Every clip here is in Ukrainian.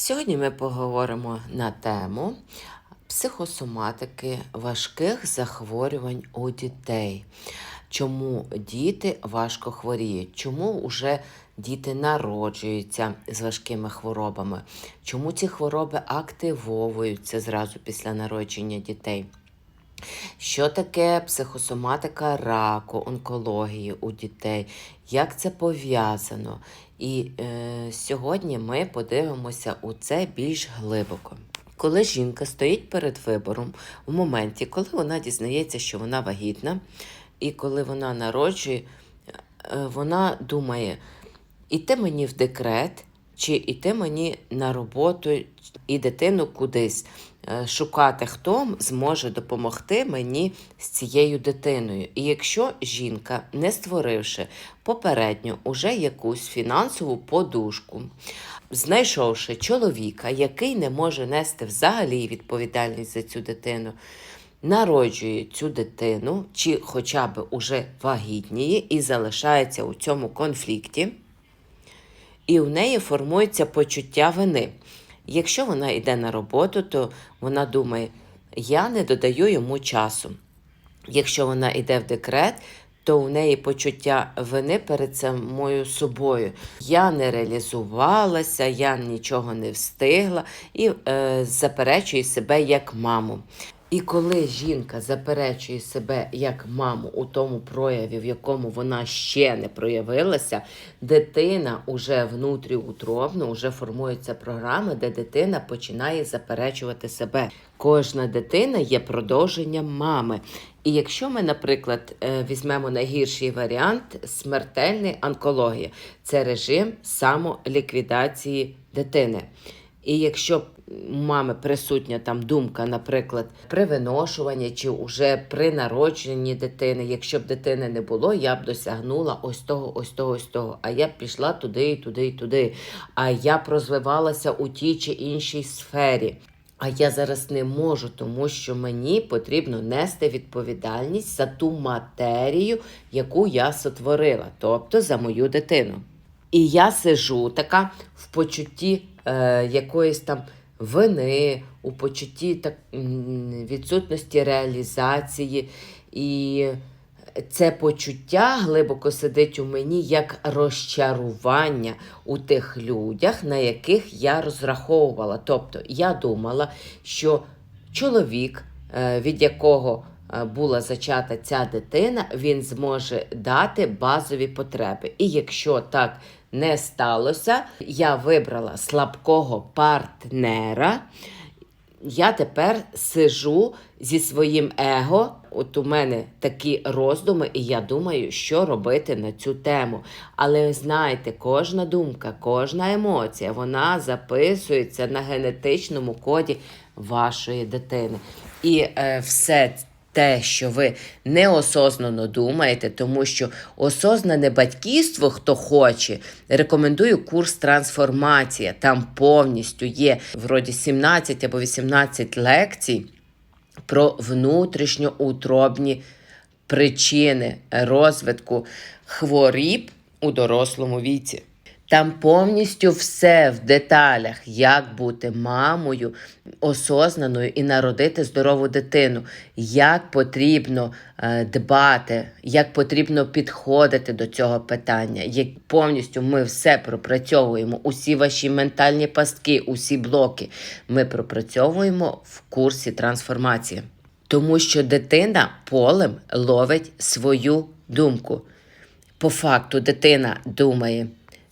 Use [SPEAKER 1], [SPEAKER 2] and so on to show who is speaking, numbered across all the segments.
[SPEAKER 1] Сьогодні ми поговоримо на тему психосоматики важких захворювань у дітей. Чому діти важко хворіють? Чому вже діти народжуються з важкими хворобами? Чому ці хвороби активовуються зразу після народження дітей? Що таке психосоматика раку, онкології у дітей? Як це пов'язано? І е, сьогодні ми подивимося у це більш глибоко. Коли жінка стоїть перед вибором у моменті, коли вона дізнається, що вона вагітна, і коли вона народжує, е, вона думає, іти мені в декрет, чи йти мені на роботу і дитину кудись е, шукати, хто зможе допомогти мені з цією дитиною. І якщо жінка, не створивши попередньо уже якусь фінансову подушку, знайшовши чоловіка, який не може нести взагалі відповідальність за цю дитину, народжує цю дитину, чи хоча б уже вагітніє і залишається у цьому конфлікті і в неї формується почуття вини. Якщо вона йде на роботу, то вона думає, я не додаю йому часу. Якщо вона йде в декрет, то у неї почуття вини перед самою собою. Я не реалізувалася, я нічого не встигла і е, заперечує себе як маму. І коли жінка заперечує себе як маму у тому прояві, в якому вона ще не проявилася, дитина уже внутріутробно, уже формується програма, де дитина починає заперечувати себе. Кожна дитина є продовженням мами. І якщо ми, наприклад, е, візьмемо найгірший варіант смертельний онкологія, це режим самоліквідації дитини. І якщо мами присутня там думка, наприклад, при виношуванні чи уже при народженні дитини, якщо б дитини не було, я б досягнула ось того, ось того, ось того. А я б пішла туди, і туди, і туди. А я б розвивалася у тій чи іншій сфері. А я зараз не можу, тому що мені потрібно нести відповідальність за ту матерію, яку я сотворила, тобто за мою дитину. І я сижу така в почутті е, якоїсь там вини, у почутті так, відсутності реалізації. І це почуття глибоко сидить у мені як розчарування у тих людях, на яких я розраховувала. Тобто я думала, що чоловік, е, від якого е, була зачата ця дитина, він зможе дати базові потреби. І якщо так не сталося, я вибрала слабкого партнера. Я тепер сижу зі своїм его. От у мене такі роздуми, і я думаю, що робити на цю тему. Але знаєте, кожна думка, кожна емоція, вона записується на генетичному коді вашої дитини. І е, все те, що ви неосознано думаєте, тому що осознане батьківство, хто хоче, рекомендую курс трансформація. Там повністю є вроді 17 або 18 лекцій про внутрішньоутробні причини розвитку хворіб у дорослому віці. Там повністю все в деталях, як бути мамою осознаною і народити здорову дитину, як потрібно е, дбати, як потрібно підходити до цього питання. Як повністю ми все пропрацьовуємо, усі ваші ментальні пастки, усі блоки ми пропрацьовуємо в курсі трансформації. Тому що дитина полем ловить свою думку. По факту дитина думає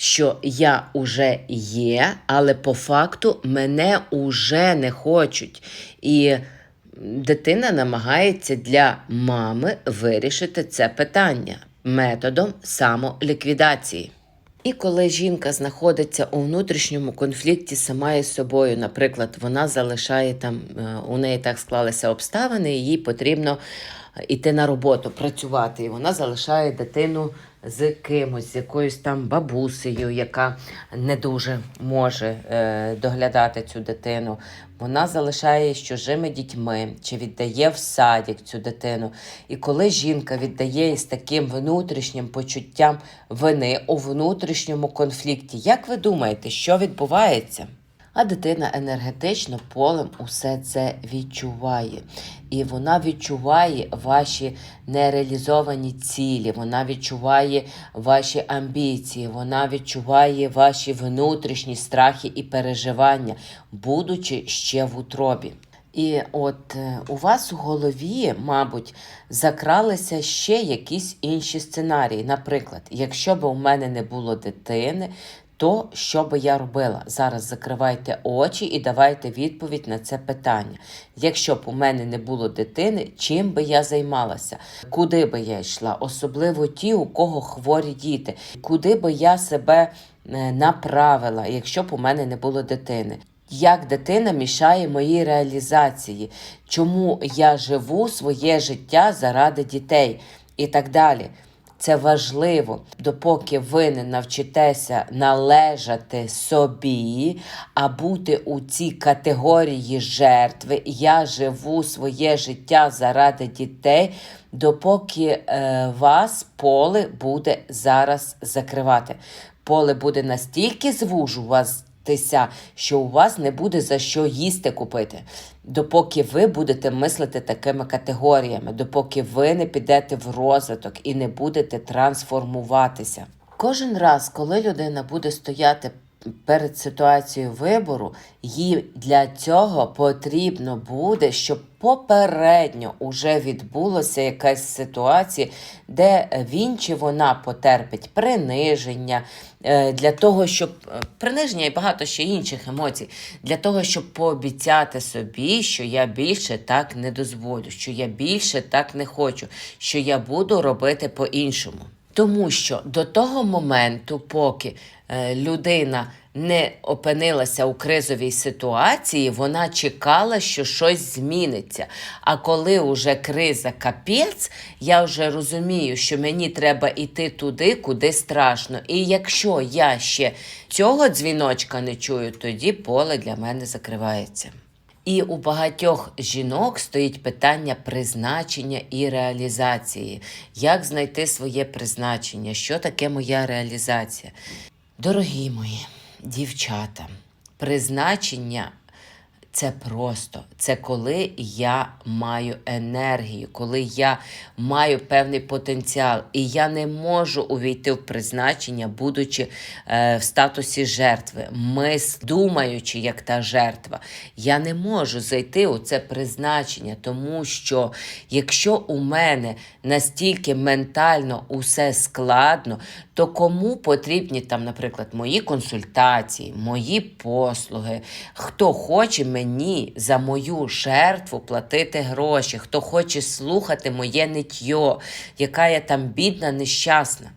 [SPEAKER 1] що я уже є, але по факту мене уже не хочуть. І дитина намагається для мами вирішити це питання методом самоліквідації. І коли жінка знаходиться у внутрішньому конфлікті сама із собою, наприклад, вона залишає там, е, у неї так склалися обставини, і їй потрібно йти на роботу, працювати, і вона залишає дитину з кимось, з якоюсь там бабусею, яка не дуже може е, доглядати цю дитину. Вона залишає з чужими дітьми чи віддає в садик цю дитину. І коли жінка віддає з таким внутрішнім почуттям вини у внутрішньому конфлікті, як ви думаєте, що відбувається? А дитина енергетично полем усе це відчуває. І вона відчуває ваші нереалізовані цілі, вона відчуває ваші амбіції, вона відчуває ваші внутрішні страхи і переживання, будучи ще в утробі. І от е, у вас у голові, мабуть, закралися ще якісь інші сценарії. Наприклад, якщо б у мене не було дитини, то що би я робила? Зараз закривайте очі і давайте відповідь на це питання. Якщо б у мене не було дитини, чим би я займалася? Куди би я йшла? Особливо ті, у кого хворі діти, куди би я себе е, направила, якщо б у мене не було дитини? Як дитина мішає моїй реалізації, чому я живу своє життя заради дітей і так далі. Це важливо, допоки ви не навчитеся належати собі, а бути у цій категорії жертви. Я живу своє життя заради дітей, допоки е, вас поле буде зараз закривати. Поле буде настільки звужуватися, що у вас не буде за що їсти купити, допоки ви будете мислити такими категоріями, допоки ви не підете в розвиток і не будете трансформуватися. Кожен раз, коли людина буде стояти перед ситуацією вибору, їй для цього потрібно буде, щоб попередньо уже відбулася якась ситуація, де він чи вона потерпить приниження, е, для того, щоб е, приниження і багато ще інших емоцій, для того, щоб пообіцяти собі, що я більше так не дозволю, що я більше так не хочу, що я буду робити по-іншому. Тому що до того моменту, поки е, людина не опинилася у кризовій ситуації, вона чекала, що щось зміниться. А коли вже криза капець, я вже розумію, що мені треба йти туди, куди страшно. І якщо я ще цього дзвіночка не чую, тоді поле для мене закривається. І у багатьох жінок стоїть питання призначення і реалізації. Як знайти своє призначення? Що таке моя реалізація? Дорогі мої дівчата, призначення це просто, це коли я маю енергію, коли я маю певний потенціал, і я не можу увійти в призначення, будучи е, в статусі жертви, мис, думаючи, як та жертва. Я не можу зайти у це призначення, тому що якщо у мене настільки ментально усе складно, то кому потрібні там, наприклад, мої консультації, мої послуги, хто хоче мені за мою жертву платити гроші, хто хоче слухати моє нитьо, яка я там бідна, нещасна.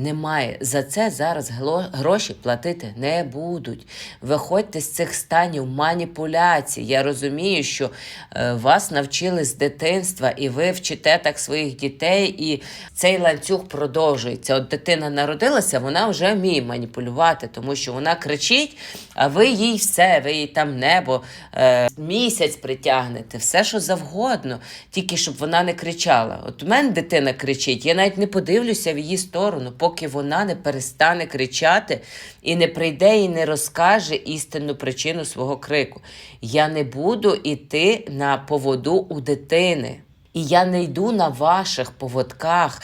[SPEAKER 1] Немає. За це зараз гроші платити не будуть. Виходьте з цих станів маніпуляцій. Я розумію, що е, вас навчили з дитинства, і ви вчите так своїх дітей, і цей ланцюг продовжується. От дитина народилася, вона вже вміє маніпулювати, тому що вона кричить, а ви їй все, ви їй там небо, е, місяць притягнете, все, що завгодно, тільки щоб вона не кричала. От у мене дитина кричить, я навіть не подивлюся в її сторону поки вона не перестане кричати і не прийде і не розкаже істинну причину свого крику. Я не буду йти на поводу у дитини. І я не йду на ваших поводках,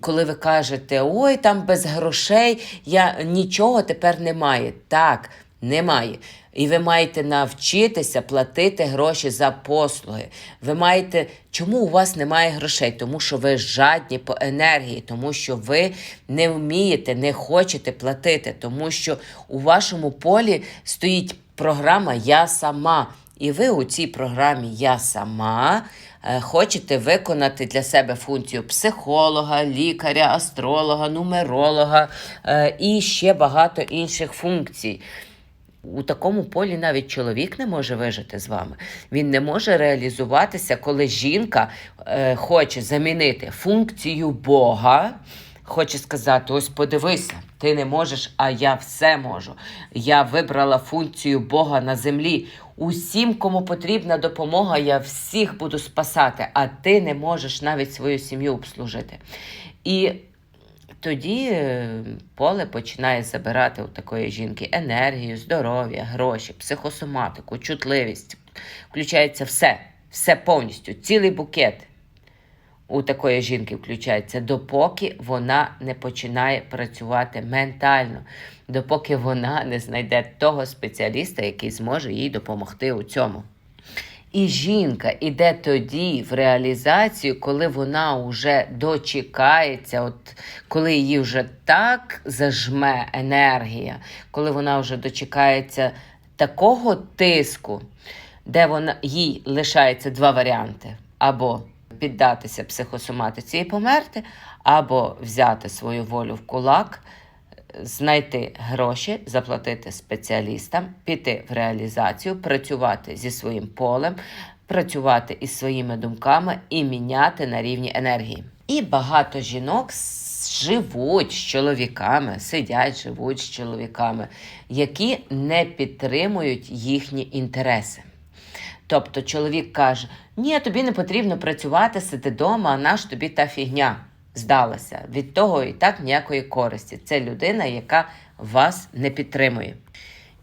[SPEAKER 1] коли ви кажете, ой, там без грошей я нічого тепер немає. Так, немає. І ви маєте навчитися платити гроші за послуги. Ви маєте, чому у вас немає грошей? Тому що ви жадні по енергії, тому що ви не вмієте, не хочете платити, тому що у вашому полі стоїть програма Я сама. І ви у цій програмі Я сама. Е, хочете виконати для себе функцію психолога, лікаря, астролога, нумеролога е, і ще багато інших функцій. У такому полі навіть чоловік не може вижити з вами. Він не може реалізуватися, коли жінка е, хоче замінити функцію Бога. Хоче сказати: ось подивися, ти не можеш, а я все можу. Я вибрала функцію Бога на землі. Усім, кому потрібна допомога, я всіх буду спасати, а ти не можеш навіть свою сім'ю обслужити. І тоді е, поле починає забирати у такої жінки енергію, здоров'я, гроші, психосоматику, чутливість. Включається все, все повністю, цілий букет у такої жінки включається, допоки вона не починає працювати ментально, допоки вона не знайде того спеціаліста, який зможе їй допомогти у цьому. І жінка іде тоді в реалізацію, коли вона вже дочекається, от коли її вже так зажме енергія, коли вона вже дочекається такого тиску, де вона їй лишається два варіанти: або піддатися психосоматиці і померти, або взяти свою волю в кулак знайти гроші, заплатити спеціалістам, піти в реалізацію, працювати зі своїм полем, працювати із своїми думками і міняти на рівні енергії. І багато жінок живуть з чоловіками, сидять, живуть з чоловіками, які не підтримують їхні інтереси. Тобто чоловік каже: Ні, тобі не потрібно працювати, сиди вдома, а наш тобі та фігня здалася. Від того і так ніякої користі. Це людина, яка вас не підтримує.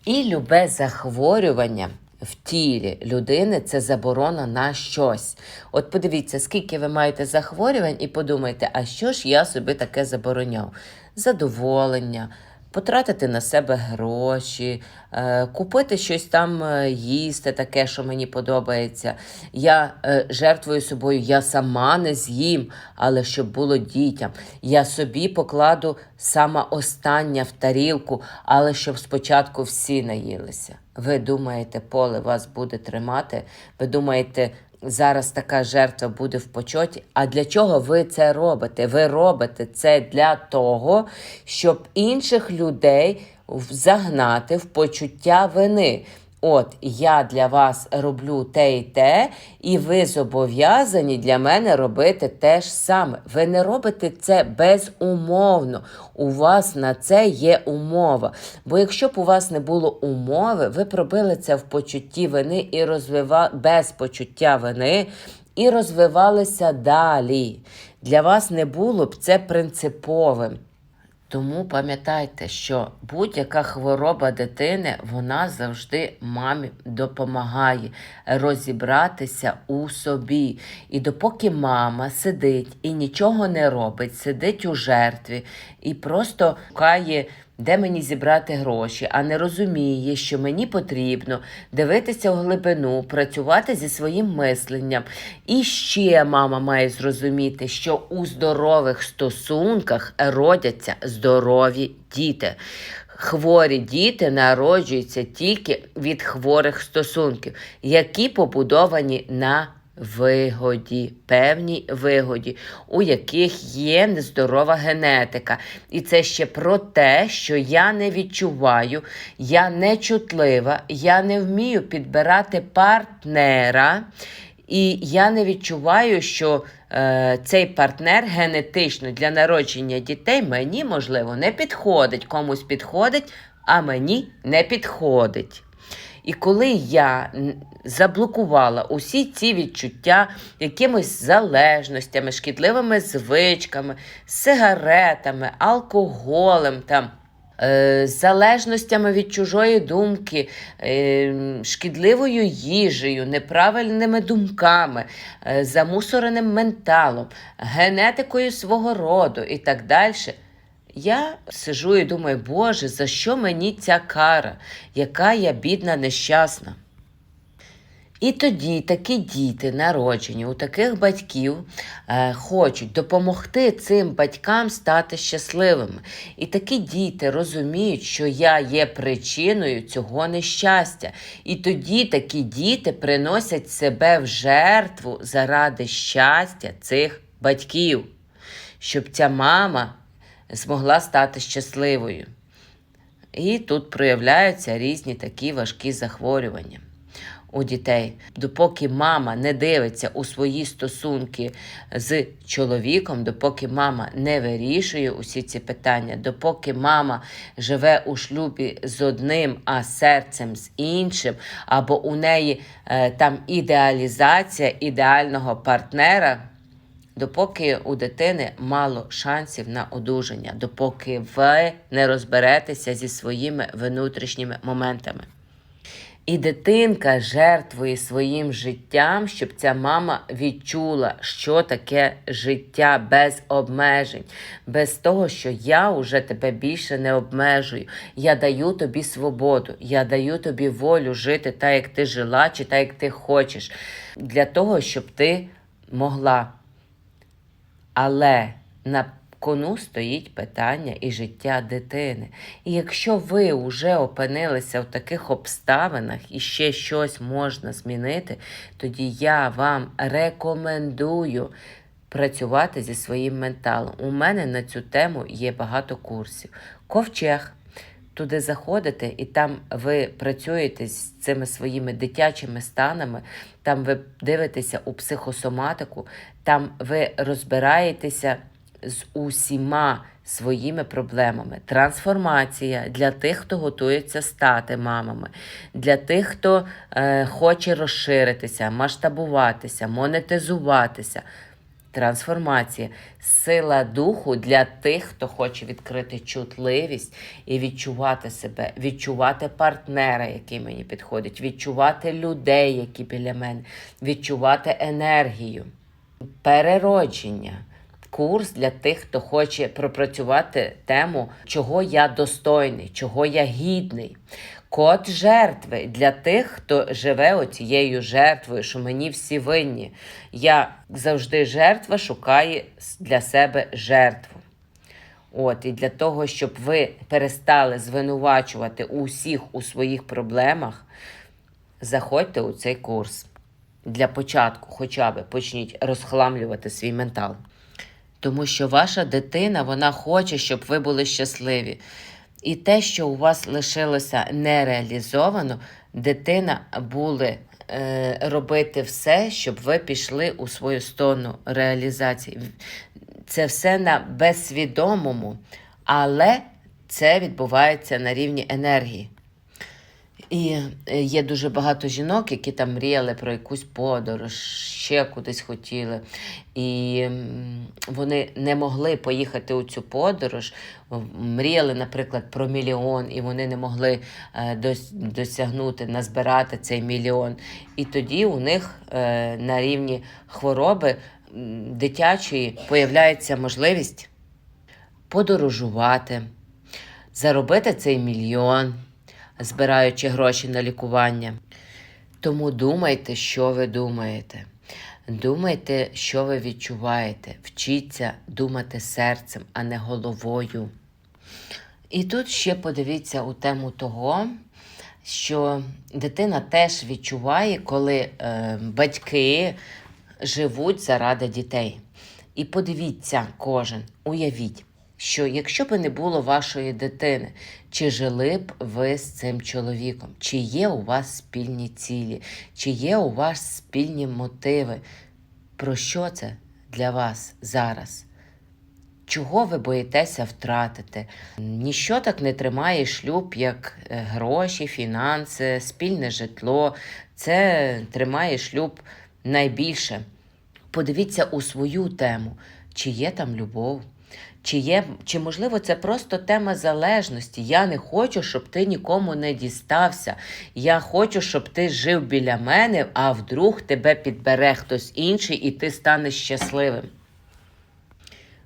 [SPEAKER 1] І любе захворювання. В тілі людини це заборона на щось. От подивіться, скільки ви маєте захворювань, і подумайте, а що ж я собі таке забороняв? Задоволення, потратити на себе гроші, е, купити щось там е, їсти, таке, що мені подобається. Я е, жертвую собою, я сама не з'їм, але щоб було дітям. Я собі покладу саме остання в тарілку, але щоб спочатку всі наїлися. Ви думаєте, поле вас буде тримати? Ви думаєте, зараз така жертва буде в почоті. А для чого ви це робите? Ви робите це для того, щоб інших людей загнати в почуття вини. От я для вас роблю те і те, і ви зобов'язані для мене робити те ж саме. Ви не робите це безумовно. У вас на це є умова. Бо якщо б у вас не було умови, ви пробили це в почутті вини і розвивали без почуття вини і розвивалися далі. Для вас не було б це принциповим. Тому пам'ятайте, що будь-яка хвороба дитини вона завжди мамі допомагає розібратися у собі. І допоки мама сидить і нічого не робить, сидить у жертві і просто шукає де мені зібрати гроші, а не розуміє, що мені потрібно дивитися в глибину, працювати зі своїм мисленням. І ще мама має зрозуміти, що у здорових стосунках родяться здорові діти. Хворі діти народжуються тільки від хворих стосунків, які побудовані на вигоді, певній вигоді, у яких є нездорова генетика. І це ще про те, що я не відчуваю, я не чутлива, я не вмію підбирати партнера. І я не відчуваю, що е, цей партнер генетично для народження дітей мені, можливо, не підходить. Комусь підходить, а мені не підходить. І коли я заблокувала усі ці відчуття якимись залежностями, шкідливими звичками, сигаретами, алкоголем там. Е, залежностями від чужої думки, е, шкідливою їжею, неправильними думками, е, замусореним менталом, генетикою свого роду і так далі, я сижу і думаю, Боже, за що мені ця кара, яка я бідна, нещасна? І тоді такі діти, народжені у таких батьків, е, хочуть допомогти цим батькам стати щасливими. І такі діти розуміють, що я є причиною цього нещастя. І тоді такі діти приносять себе в жертву заради щастя цих батьків, щоб ця мама змогла стати щасливою. І тут проявляються різні такі важкі захворювання у дітей. Допоки мама не дивиться у свої стосунки з чоловіком, допоки мама не вирішує усі ці питання, допоки мама живе у шлюбі з одним, а серцем з іншим, або у неї е, там ідеалізація ідеального партнера допоки у дитини мало шансів на одужання, допоки ви не розберетеся зі своїми внутрішніми моментами. І дитинка жертвує своїм життям, щоб ця мама відчула, що таке життя без обмежень, без того, що я вже тебе більше не обмежую. Я даю тобі свободу, я даю тобі волю жити так, як ти жила, чи так, як ти хочеш, для того, щоб ти могла. Але на кону стоїть питання і життя дитини. І якщо ви вже опинилися в таких обставинах і ще щось можна змінити, тоді я вам рекомендую працювати зі своїм менталом. У мене на цю тему є багато курсів. Ковчег. Туди заходите, і там ви працюєте з цими своїми дитячими станами, там ви дивитеся у психосоматику, там ви розбираєтеся з усіма своїми проблемами. Трансформація для тих, хто готується стати мамами, для тих, хто е, хоче розширитися, масштабуватися, монетизуватися. Трансформація, сила духу для тих, хто хоче відкрити чутливість і відчувати себе, відчувати партнера, який мені підходить, відчувати людей, які біля мене, відчувати енергію, переродження. Курс для тих, хто хоче пропрацювати тему, чого я достойний, чого я гідний. Код жертви для тих, хто живе оцією жертвою, що мені всі винні. Я завжди жертва шукає для себе жертву. От, І для того, щоб ви перестали звинувачувати усіх у своїх проблемах, заходьте у цей курс. Для початку, хоча б почніть розхламлювати свій ментал. Тому що ваша дитина вона хоче, щоб ви були щасливі. І те, що у вас лишилося нереалізовано, дитина буде е, робити все, щоб ви пішли у свою сторону реалізації. Це все на безсвідомому, але це відбувається на рівні енергії. І е, є дуже багато жінок, які там мріяли про якусь подорож, ще кудись хотіли. І вони не могли поїхати у цю подорож. Мріяли, наприклад, про мільйон, і вони не могли е, досягнути, назбирати цей мільйон. І тоді у них е, на рівні хвороби дитячої появляється можливість подорожувати, заробити цей мільйон збираючи гроші на лікування. Тому думайте, що ви думаєте. Думайте, що ви відчуваєте. Вчіться думати серцем, а не головою. І тут ще подивіться у тему того, що дитина теж відчуває, коли е, батьки живуть заради дітей. І подивіться кожен, уявіть, що якщо б не було вашої дитини, чи жили б ви з цим чоловіком, чи є у вас спільні цілі, чи є у вас спільні мотиви? Про що це для вас зараз? Чого ви боїтеся втратити? Ніщо так не тримає шлюб, як е, гроші, фінанси, спільне житло. Це тримає шлюб найбільше. Подивіться у свою тему, чи є там любов. Чи є, чи можливо це просто тема залежності? Я не хочу, щоб ти нікому не дістався. Я хочу, щоб ти жив біля мене, а вдруг тебе підбере хтось інший і ти станеш щасливим.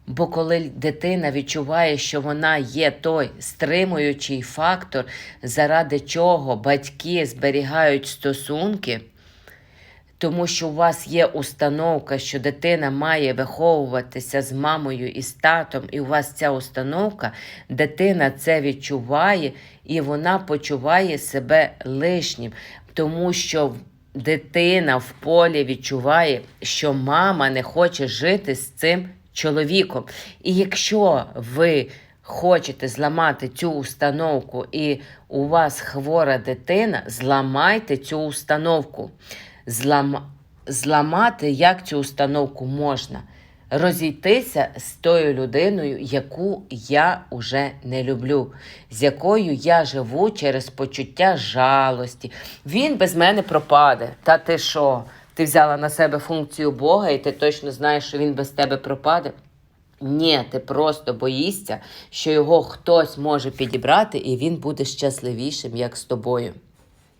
[SPEAKER 1] Бо коли дитина відчуває, що вона є той стримуючий фактор, заради чого батьки зберігають стосунки, тому що у вас є установка, що дитина має виховуватися з мамою і з татом, і у вас ця установка, дитина це відчуває і вона почуває себе лишнім, тому що дитина в полі відчуває, що мама не хоче жити з цим чоловіком. І якщо ви хочете зламати цю установку, і у вас хвора дитина, зламайте цю установку. Злам... Зламати як цю установку можна? Розійтися з тою людиною, яку я уже не люблю, з якою я живу через почуття жалості. Він без мене пропаде. Та ти що? ти взяла на себе функцію Бога, і ти точно знаєш, що він без тебе пропаде. Ні, ти просто боїшся, що його хтось може підібрати, і він буде щасливішим, як з тобою.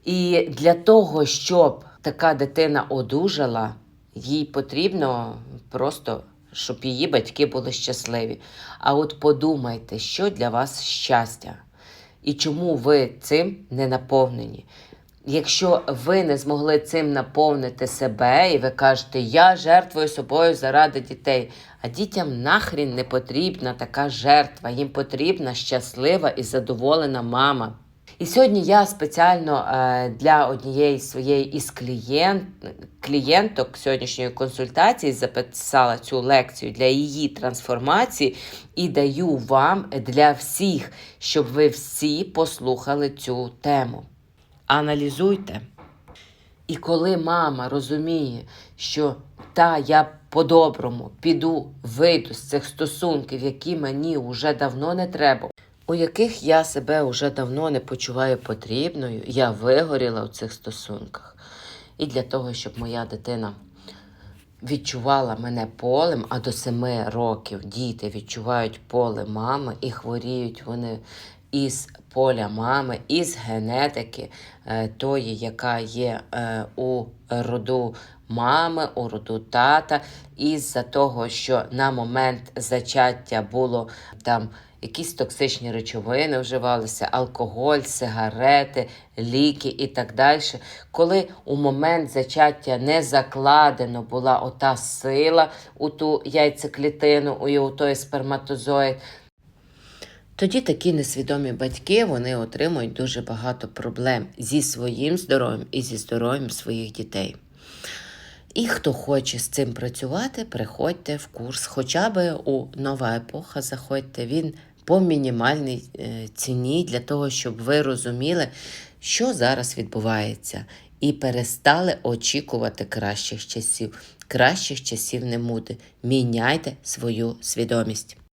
[SPEAKER 1] І для того, щоб така дитина одужала, їй потрібно просто, щоб її батьки були щасливі. А от подумайте, що для вас щастя, і чому ви цим не наповнені. Якщо ви не змогли цим наповнити себе, і ви кажете, я жертвую собою заради дітей, а дітям нахрін не потрібна така жертва, їм потрібна щаслива і задоволена мама. І сьогодні я спеціально е, для однієї своєї із клієнт, клієнток сьогоднішньої консультації записала цю лекцію для її трансформації і даю вам для всіх, щоб ви всі послухали цю тему. Аналізуйте. І коли мама розуміє, що та я по-доброму піду, вийду з цих стосунків, які мені вже давно не треба, у яких я себе вже давно не почуваю потрібною, я вигоріла у цих стосунках. І для того, щоб моя дитина відчувала мене полем, а до семи років діти відчувають поле мами і хворіють вони із поля мами, із генетики е, тої, яка є е, у роду мами, у роду тата, із-за того, що на момент зачаття було там. Якісь токсичні речовини вживалися, алкоголь, сигарети, ліки і так далі. Коли у момент зачаття не закладено була ота сила у ту яйцеклітину, і у той сперматозоїд, тоді такі несвідомі батьки вони отримують дуже багато проблем зі своїм здоров'ям і зі здоров'ям своїх дітей. І хто хоче з цим працювати, приходьте в курс. Хоча би у нова епоха заходьте. Він по мінімальній е, ціні для того, щоб ви розуміли, що зараз відбувається, і перестали очікувати кращих часів. Кращих часів не буде. Міняйте свою свідомість.